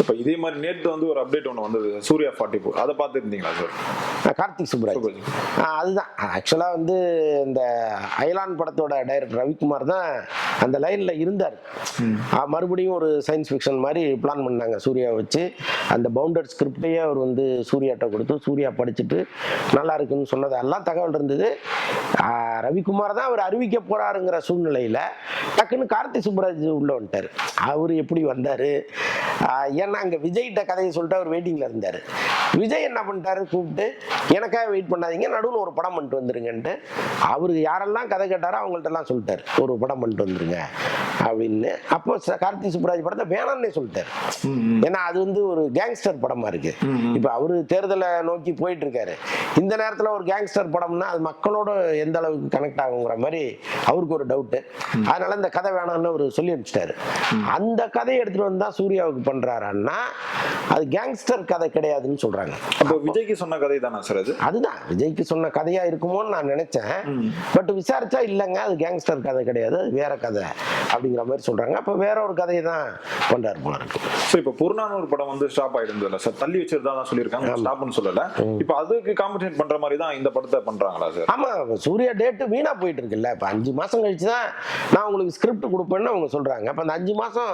இப்போ இதே மாதிரி நேற்று வந்து ஒரு அப்டேட் ஒன்று வந்தது சூர்யா ஃபார்ட்டி ஃபோர் அதை பார்த்துருந்தீங்களா சார் கார்த்திக் சுப்ராஜ் அதுதான். ஆக்சுவலாக வந்து இந்த அயலான் படத்தோட டைரக்டர் ரவிக்குமார் தான் அந்த லைனில் இருந்தார். மறுபடியும் ஒரு சயின்ஸ் ஃபிக்ஷன் மாதிரி பிளான் பண்ணாங்க சூர்யா வச்சு. அந்த பவுண்டர் ஸ்கிரிப்டையே அவர் வந்து சூர்யாட்ட கொடுத்து சூர்யா படிச்சுட்டு நல்லா இருக்குன்னு சொன்னதெல்லாம் தகவல் இருந்தது. ரவிக்குமார் தான் அவர் அறிவிக்க போறாருங்கிற சூழ்நிலையில் டக்குன்னு கார்த்திக் சுப்ராஜ் உள்ள வந்துட்டார். அவர் எப்படி வந்தார்? ஏன்னா அங்கே விஜய்கிட்ட கதையை சொல்லிட்டு அவர் வெயிட்டிங்கில் இருந்தார். விஜய் என்ன பண்ணிட்டாரு? கூப்பிட்டு எனக்காக வெயிட் பண்ணாதீங்க நடுவில் ஒரு படம் பண்ணிட்டு வந்துருங்கன்ட்டு. அவர் யாரெல்லாம் கதை கேட்டாரோ அவங்கள்ட்டலாம் எல்லாம் சொல்லிட்டாரு ஒரு படம் பண்ணிட்டு வந்துருங்க. அப்படின்னு அப்போ கார்த்திக் சுப்ராஜ் படத்தை வேணாம்னே சொல்லிட்டாரு. ஏன்னா அது வந்து ஒரு கேங்ஸ்டர் படமா இருக்கு. இப்போ அவரு தேர்தலை நோக்கி போயிட்டு இருக்காரு இந்த நேரத்தில் ஒரு கேங்ஸ்டர் படம்னா அது மக்களோட எந்த அளவுக்கு கனெக்ட் ஆகுங்கிற மாதிரி அவருக்கு ஒரு டவுட்டு அதனால இந்த கதை வேணாம்னு அவர் சொல்லி அனுப்பிச்சிட்டாரு. அந்த கதையை எடுத்துட்டு வந்தா சூர்யாவுக்கு பண்றாருன்னா அது கேங்ஸ்டர் கதை கிடையாதுன்னு சொல்றாங்க. அப்போ விஜய்க்கு சொன்ன கதை தானே சார் அது? அதுதான். விஜய்க்கு சொன்ன கதையா இருக்குமோன்னு நான் நினைச்சேன். பட் விசாரிச்சா இல்லைங்க அது கேங்ஸ்டர் கதை கிடையாது அது வேற கதை. அப்படிங்கிற மாதிரி சொல்றாங்க. அப்ப வேற ஒரு கதையை தான் பண்றாரு போல இருக்கு. சார் இப்போ புறநானூறு படம் வந்து ஸ்டாப் ஆயிடுந்ததுல சார் தள்ளி வச்சிருந்தா தான் சொல்லியிருக்காங்க ஸ்டாப்னு சொல்லல. இப்போ அதுக்கு காம்பன்சேட் பண்ற மாதிரி தான் இந்த படத்தை பண்றாங்களா சார் ஆமா சூர்யா டேட்டு வீணா போயிட்டு இருக்குல்ல. இப்ப அஞ்சு மாசம் கழிச்சு தான் நான் உங்களுக்கு ஸ்கிரிப்ட் கொடுப்பேன்னு அவங்க சொல்றாங்க. அப்ப அந்த அஞ்சு மாசம்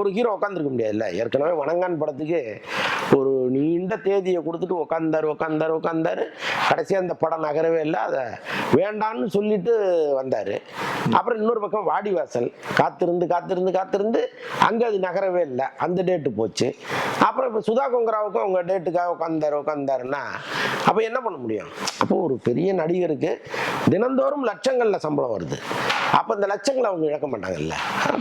ஒரு ஹீரோ உட்காந்துருக்க முடியாதுல்ல. ஏற்கனவே வணங்கான் படத்துக்கு ஒரு நீண்ட தேதியை கொடுத்துட்டு உட்காந்தாரு உட்காந்தாரு உட்காந்தாரு கடைசியா அந்த படம் நகரவே இல்லை. அதை வேண்டான்னு சொல்லிட்டு வந்தாரு. அப்புறம் இன்னொரு பக்கம் வாடிவாசல் காத்திருந்து காத்திருந்து காத்திருந்து அங்க அது நகரவே இல்லை. அந்த டேட்டு போச்சு. அப்புறம் இப்போ சுதா கொங்கராவுக்கும் அவங்க டேட்டுக்காக உட்காந்தாரு உட்காந்தாருன்னா அப்போ என்ன பண்ண முடியும்? அப்போ ஒரு பெரிய நடிகருக்கு தினந்தோறும் லட்சங்கள்ல சம்பளம் வருது. அப்போ இந்த லட்சங்களை அவங்க இழக்க மாட்டாங்கல்ல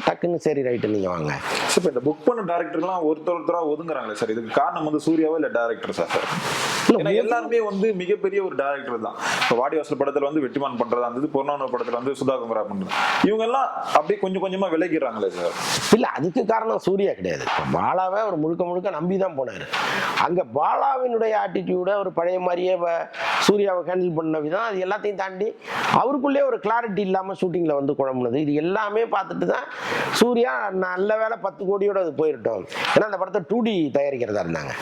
டக்குன்னு சரி ரைட்டு நீங்க வாங்க. இப்போ இந்த புக் பண்ண டேரக்டர்லாம் ஒருத்தர் ஒருத்தரா ஒதுங்குறாங்களே சார் இதுக்கு காரணம் வந்து சூர்யாவா இல்ல டேரக்டர் சார் ஏன்னா எல்லாருமே வந்து மிகப்பெரிய ஒரு டேரக்டர் தான். இப்போ வாடிவாசல் படத்துல வந்து வெட்டிமான் பண்றதா இருந்தது பொருளாதார படத்துல வந்து சுதா குமரா பண்றது. இவங்க எல்லாம் அப்படியே கொஞ்சம் கொஞ்சமா விலகிறாங்களே சார். இல்ல அதுக்கு காரணம் சூர்யா கிடையாது. பாலாவை அவர் முழுக்க முழுக்க நம்பி தான் போனாரு. அங்க பாலாவினுடைய ஆட்டிடியூட ஒரு பழைய மாதிரியே சூர்யாவை ஹேண்டில் பண்ண விதம் அது எல்லாத்தையும் தாண்டி அவருக்குள்ளே ஒரு கிளாரிட்டி இல்லாம ஷூட்டிங்ல வந்து குழம்புனது. இது எல்லாமே பார்த்துட்டு தான் சூர்யா நல்ல வேலை பத்து கோடியோட அது போயிட்டோம் ஏன்னா அந்த படத்தை டூ டி தயாரிக்கிறதா இருந்தாங்க.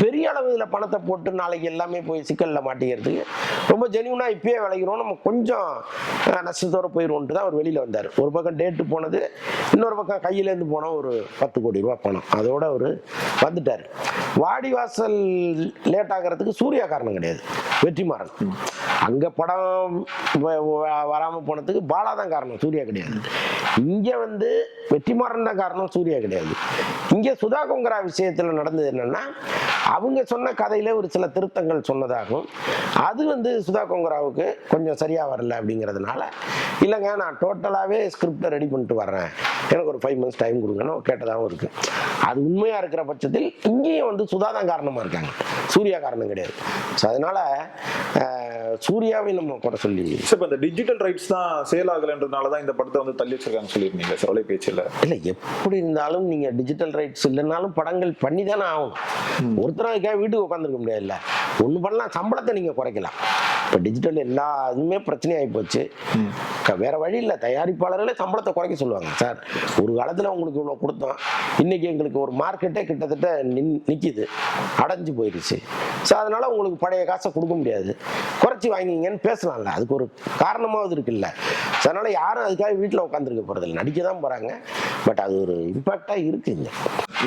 பெரிய அளவுல பணத்தை போட்டு நாளைக்கு எல்லாமே போய் சிக்கலில் மாட்டிக்கிறதுக்கு ரொம்ப ஜெனியூனாக இப்பயே விளைகிறோம் நம்ம கொஞ்சம் நஷ்டத்தோடு போயிடுவோன்ட்டு தான் அவர் வெளியில் வந்தார். ஒரு பக்கம் டேட்டு போனது இன்னொரு பக்கம் கையிலேருந்து போனால் ஒரு பத்து கோடி ரூபாய் பணம். அதோட அவர் வந்துட்டார். வாடிவாசல் லேட் ஆகிறதுக்கு சூர்யா காரணம் கிடையாது. வெற்றிமாறன். அங்கே படம் வ- போனதுக்கு பாலா தான் காரணம் சூர்யா கிடையாது. இங்கே வந்து வெற்றிமாறன் தான் காரணம் சூர்யா கிடையாது. இங்க சுதா கொங்கரா விஷயத்துல நடந்தது என்னன்னா அவங்க சொன்ன கதையில ஒரு சில திருத்தங்கள் சொன்னதாகும் அது வந்து சுதா கொங்கராவுக்கு கொஞ்சம் சரியா வரல அப்படிங்கிறதுனால இல்லைங்க நான் டோட்டலாகவே ஸ்கிரிப்டை ரெடி பண்ணிட்டு வர்றேன். எனக்கு ஒரு ஃபைவ் மந்த்ஸ் டைம் கொடுங்கன்னு கேட்டதாகவும் இருக்கு. அது உண்மையா இருக்கிற பட்சத்தில் இங்கேயும் வந்து சுதா தான் காரணமா இருக்காங்க. சூர்யா காரணம் கிடையாது. ஸோ அதனால சூர்யாவை நம்ம குறை சொல்லி சார் இப்போ இந்த டிஜிட்டல் ரைட்ஸ் தான் சேல் ஆகலைன்றதுனால தான் இந்த படத்தை வந்து தள்ளி வச்சிருக்காங்க சொல்லியிருந்தீங்க சார் தொலைபேச்சியில் இல்லை எப்படி இருந்தாலும் நீங்க டிஜிட்டல் ரைட்ஸ் இல்லைனாலும் படங்கள் பண்ணி தானே ஆகணும். ஒருத்தர் அதுக்காக வீட்டுக்கு உட்காந்துருக்க முடியாதுல்ல. ஒன்று பண்ணலாம் சம்பளத்தை நீங்க குறைக்கலாம். இப்போ டிஜிட்டல் எல்லா இதுவுமே பிரச்சனையாகி போச்சு. வேற வழி இல்லை. தயாரிப்பாளர்களே சம்பளத்தை குறைக்க சொல்லுவாங்க. சார் ஒரு காலத்தில் உங்களுக்கு இவ்வளோ கொடுத்தோம். இன்னைக்கு எங்களுக்கு ஒரு மார்க்கெட்டே கிட்டத்தட்ட நின் நிற்கிது அடைஞ்சு போயிடுச்சு ஸோ அதனால உங்களுக்கு பழைய காசை கொடுக்க முடியாது. குறைச்சி வாங்கிங்கன்னு பேசலாம்ல. அதுக்கு ஒரு காரணமாவது இருக்குல்ல. அதனால யாரும் அதுக்காக வீட்டில் உட்காந்துருக்க போகிறதில்ல நடிக்க தான் போகிறாங்க பட் அது ஒரு இம்பாக்டாக இருக்குங்க.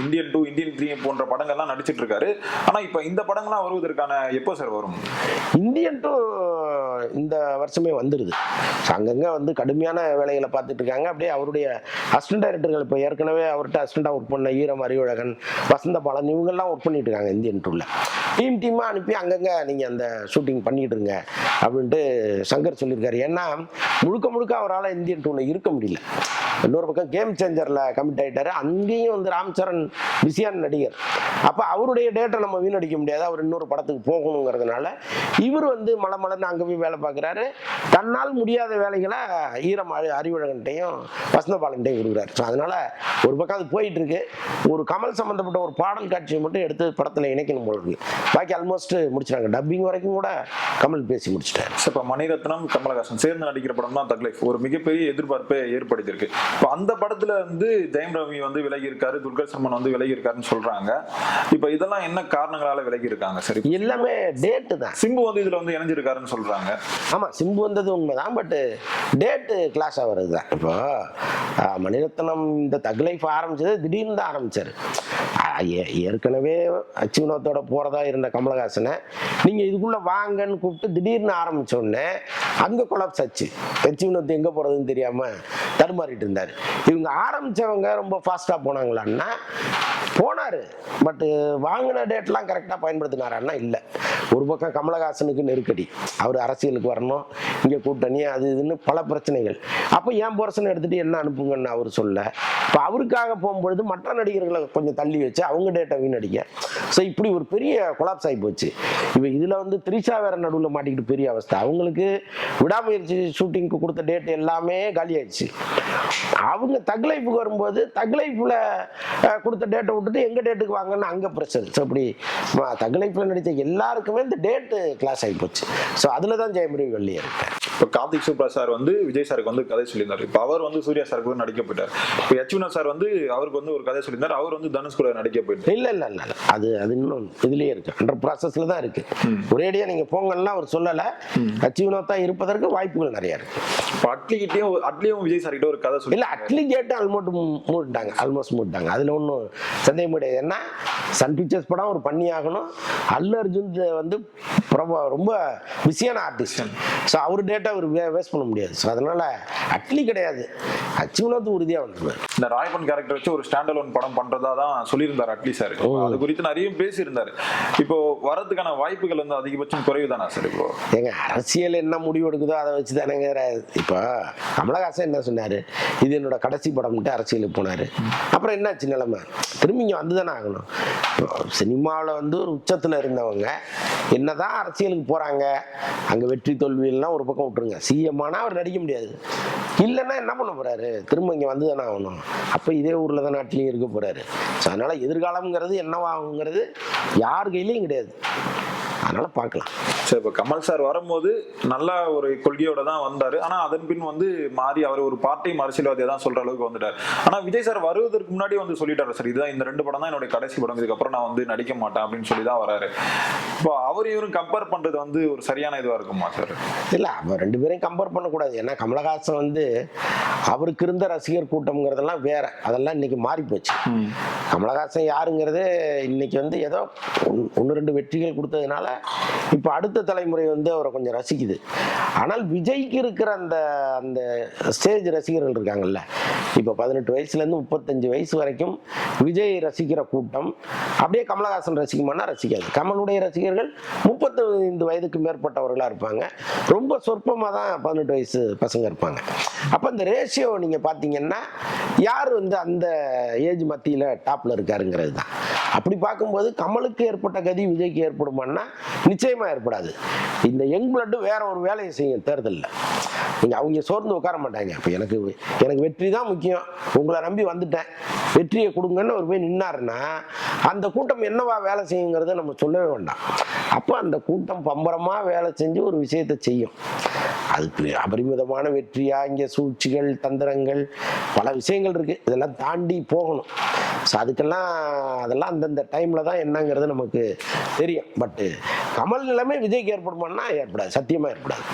இந்தியன் டூ இந்தியன் த்ரீ போன்ற படங்கள்லாம் நடிச்சிட்டு இருக்காரு. ஆனா இப்போ இந்த படங்கள்லாம் வருவதற்கான எப்போ சார் வரும்? இந்தியன் டூ இந்த வருஷமே வந்துடுது அங்கங்கே வந்து கடுமையான வேலைகளை பார்த்துட்டு இருக்காங்க. அப்படியே அவருடைய அசிஸ்டன்ட் டைரக்டர்கள் இப்போ ஏற்கனவே அவர்கிட்ட அசிஸ்டண்டாக ஒர்க் பண்ண ஈரம் அறிவழகன் வசந்த பாலன் இவங்கெல்லாம் ஒர்க் பண்ணிட்டு இருக்காங்க இந்தியன் டூவில் டீம் டீமாக அனுப்பி அங்கங்கே நீங்கள் அந்த ஷூட்டிங் பண்ணிட்டு இருங்க அப்படின்ட்டு சங்கர் சொல்லியிருக்காரு. ஏன்னா முழுக்க முழுக்க அவரால் இந்தியன் டூவில் இருக்க முடியல. இன்னொரு பக்கம் கேம் சேஞ்சரில் கமிட் ஆயிட்டாரு. அங்கேயும் வந்து ராம்சரண் பிஸியான நடிகர். அப்போ அவருடைய டேட்டை நம்ம வீணடிக்க முடியாது. அவர் இன்னொரு படத்துக்கு போகணுங்கிறதுனால இவர் வந்து மலை மலர்னு அங்கே போய் வேலை பார்க்குறாரு. தன்னால் முடியாத வேலைகளை ஈரம் அறிவழகன்ட்டையும் வசந்தபாலன்ட்டையும் கொடுக்குறாரு. ஸோ அதனால ஒரு பக்கம் அது போயிட்டு இருக்கு ஒரு கமல் சம்மந்தப்பட்ட ஒரு பாடல் காட்சியை மட்டும் எடுத்து படத்தில் இணைக்கணும் போல இருக்கு. பாக்கி ஆல்மோஸ்ட் முடிச்சிட்டாங்க. டப்பிங் வரைக்கும் கூட கமல் பேசி முடிச்சிட்டாரு. இப்போ மணிரத்னம் கமலஹாசன் சேர்ந்து நடிக்கிற படம் தான் தக் லைஃப் ஒரு மிகப்பெரிய எதிர்பார்ப்பை ஏற்படுத்தியிருக்கு. இப்போ அந்த படத்துல வந்து ஜெயம் ரவி வந்து விலகி இருக்காரு துர்கர் சல்மான் வந்து விலகி இருக்காருன்னு சொல்றாங்க. இப்போ இதெல்லாம் என்ன காரணங்களால விலகி இருக்காங்க சரி எல்லாமே டேட்டு தான். சிம்பு வந்து இதுல வந்து இணைஞ்சிருக்காருன்னு சொல்றாங்க. ஆமாம் சிம்பு வந்தது உண்மைதான் பட்டு டேட்டு கிளாஸ் ஆகிறது தான் இப்போ மணிரத்னம் இந்த தக் லைஃப் ஆரம்பிச்சது திடீர்னு தான் ஆரம்பிச்சாரு. ஏ- ஏற்கனவே அச்சுவினத்தோட போகிறதா இருந்த கமலஹாசனை நீங்கள் இதுக்குள்ளே வாங்கன்னு கூப்பிட்டு திடீர்னு ஆரம்பிச்ச உடனே அங்கே கொலாப்ஸ் ஆச்சு. அச்சுவினத்து எங்கே போகிறதுன்னு தெரியாமல் தடுமாறிட்டு இருந்தார். இவங்க ஆரம்பிச்சவங்க ரொம்ப ஃபாஸ்ட்டாக போனாங்களான்னா போனார். பட்டு வாங்கின டேட்லாம் கரெக்டாக பயன்படுத்தினாரான்னா இல்லை. ஒரு பக்கம் கமலஹாசனுக்கு நெருக்கடி அவர் அரசியலுக்கு வரணும். இங்கே கூட்டணி அது இதுன்னு பல பிரச்சனைகள். அப்போ என் போர்சனை எடுத்துகிட்டு என்ன அனுப்புங்கன்னு அவர் சொல்ல. இப்போ அவருக்காக போகும்பொழுது மற்ற நடிகர்களை கொஞ்சம் தள்ளி வச்சு அவங்க டேட்டை வீணடிக்க ஸோ இப்படி ஒரு பெரிய கொலாப்ஸ் ஆகி போச்சு. இப்போ இதில் வந்து த்ரிஷா வேற நடுவில் மாட்டிக்கிட்டு பெரிய அவஸ்தை. அவங்களுக்கு விடாமுயற்சி ஷூட்டிங்க்கு கொடுத்த டேட் எல்லாமே காலியாயிடுச்சு. அவங்க தக்லைஃபுக்கு வரும்போது தக்லைஃபில் கொடுத்த டேட்டை விட்டு விட்டுட்டு எங்கள் டேட்டுக்கு வாங்கன்னு அங்கே ப்ரெஷர் ஸோ இப்படி தக்லைஃபில் நடித்த எல்லாருக்குமே இந்த டேட்டு கிளாஸ் ஆகி போச்சு. ஸோ அதில் தான் ஜெயமரி வெள்ளி இருக்கேன் இப்போ கார்த்திக் சூப்ரா சார் வந்து விஜய் சாருக்கு வந்து கதை சொல்லியிருந்தாரு. இப்போ அவர் வந்து சூர்யா சாருக்கு வந்து நடிக்க போயிட்டார். இப்போ யச்சுனா சார் வந்து அவருக்கு வந்து ஒரு கதை சொல்லியிருந்தார். அவர் வந்து தனுஷ் கூட நடிக்க போயிட்டார். இல்லை இல்லை இல்லை அது அது இன்னும் இதுலேயே இருக்கு. அண்டர் ப்ராசஸில் தான் இருக்கு. ஒரேடியாக நீங்கள் போங்கன்னா அவர் சொல்லலை. அச்சீவனத்தா இருப்பதற்கு வாய்ப்புகள் நிறைய இருக்கு. அட்லிகிட்டையும் அட்லியும் விஜய் சார் கிட்ட ஒரு கதை சொல்லி இல்ல அட்லி கேட்டு ஆல்மோஸ்ட் மூடிட்டாங்க ஆல்மோஸ்ட் மூடிட்டாங்க. அதுல ஒன்றும் சந்தேகம் கிடையாது. ஏன்னா சன் பிக்சர்ஸ் படம் ஒரு பண்ணி ஆகணும் அல்லு அர்ஜுன் வந்து ரொம்ப பிஸியான ஆர்டிஸ்ட் ஸோ அவர் டேட்டா அவர் வேஸ்ட் பண்ண முடியாது. ஸோ அதனால அட்லி கிடையாது. அச்சுவனத்து உறுதியாக வந்துருவார். இந்த ராயப்பன் கேரக்டர் வச்சு ஒரு ஸ்டாண்ட் அலோன் படம் பண்றதா தான் சொல்லியிருந்தார் அட்லி சார் அது குறித்து நிறைய பேசியிருந்தாரு. இப்போ வரதுக்கான வாய்ப்புகள் வந்து அதிகபட்சம் குறைவு தானா சார் இப்போ? ஏங்க அரசியல் என்ன முடிவு எடுக்குதோ அதை வச்சு தானேங்க இப்போ கமலஹாசன் என்ன சொன்னாரு? இது என்னோட கடைசி படம்ட்டு அரசியலுக்கு போனாரு. அப்புறம் என்னாச்சு நிலைமை? திரும்பி இங்கே வந்து தானே ஆகணும் சினிமாவில் வந்து ஒரு உச்சத்தில் இருந்தவங்க என்னதான் அரசியலுக்கு போகிறாங்க அங்கே வெற்றி தோல்வியெல்லாம் ஒரு பக்கம் விட்டுருங்க. சிஎம் ஆனால் அவர் நடிக்க முடியாது. இல்லைன்னா என்ன பண்ண போறாரு? திரும்ப இங்கே வந்து தானே ஆகணும். அப்போ இதே ஊரில் தான் நாட்டிலையும் இருக்க போறாரு. ஸோ அதனால எதிர்காலம்ங்கிறது என்னவாகுங்கிறது யார் கையிலையும் கிடையாது. அதனால பார்க்கலாம் சரி இப்போ கமல் சார் வரும்போது நல்ல ஒரு கொள்கையோட தான் வந்தாரு. ஆனா அதன் பின் வந்து மாறி அவர் ஒரு பார்ட்டி அரசியல்வாதியா தான் சொல்ற அளவுக்கு வந்துட்டார். ஆனா விஜய் சார் வருவதற்கு முன்னாடி வந்து சொல்லிட்டாரு சார் இதுதான் இந்த ரெண்டு படம் தான் என்னுடைய கடைசி படம். இதுக்கப்புறம் நான் வந்து நடிக்க மாட்டேன் அப்படின்னு சொல்லி தான் வராரு. இப்போ அவர் இவரும் கம்பேர் பண்றது வந்து ஒரு சரியான இதுவா இருக்குமா சார்? இல்லை அவன் ரெண்டு பேரையும் கம்பேர் பண்ணக்கூடாது. ஏன்னா கமலஹாசன் வந்து அவருக்கு இருந்த ரசிகர் கூட்டம்ங்கிறதெல்லாம் வேற. அதெல்லாம் இன்னைக்கு மாறி போச்சு. கமலஹாசன் யாருங்கிறது இன்னைக்கு வந்து ஏதோ ஒன்று ரெண்டு வெற்றிகள் கொடுத்ததுனால இப்போ அடுத்த தலைமுறை வந்து அவரை கொஞ்சம் ரசிக்குது. ஆனால் விஜய்க்கு இருக்கிற அந்த அந்த ஸ்டேஜ் ரசிகர்கள் இருக்காங்கல்ல. இப்போ பதினெட்டு வயசுலேருந்து முப்பத்தஞ்சு வயசு வரைக்கும் விஜய் ரசிக்கிற கூட்டம் அப்படியே கமலஹாசன் ரசிக்குமானா ரசிக்காது. கமலுடைய ரசிகர்கள் முப்பத்தைந்து வயதுக்கு மேற்பட்டவர்களாக இருப்பாங்க. ரொம்ப சொற்பமாக தான் பதினெட்டு வயசு பசங்க இருப்பாங்க. அப்போ இந்த ரேஷியோ நீங்கள் பார்த்தீங்கன்னா யார் வந்து அந்த ஏஜ் மத்தியில் டாப்பில் இருக்காருங்கிறது தான் அப்படி பார்க்கும்போது கமலுக்கு ஏற்பட்ட கதி விஜய்க்கு ஏற்படுமான்னா நிச்சயமா ஏற்படாது. இந்த யங் பிளட்டு வேற ஒரு வேலையை செய்யும் தேர்தலில். நீங்க அவங்க சோர்ந்து உட்கார மாட்டாங்க. இப்போ எனக்கு எனக்கு வெற்றி தான் முக்கியம். உங்களை நம்பி வந்துட்டேன். வெற்றியை கொடுங்கன்னு ஒரு போய் நின்னாருன்னா அந்த கூட்டம் என்னவா வேலை செய்யுங்கிறத நம்ம சொல்லவே வேண்டாம். அப்போ அந்த கூட்டம் பம்பரமா வேலை செஞ்சு ஒரு விஷயத்தை செய்யும். அதுக்கு அபரிமிதமான வெற்றியா? இங்கே சூழ்ச்சிகள் தந்திரங்கள் பல விஷயங்கள் இருக்கு. இதெல்லாம் தாண்டி போகணும். ஸோ அதுக்கெல்லாம் அதெல்லாம் அந்தந்த டைமில் தான் என்னங்கிறது நமக்கு தெரியும். பட்டு கமல் நிலைமை விஜய்க்கு ஏற்படுமான்னா ஏற்படாது. சத்தியமாக ஏற்படாது.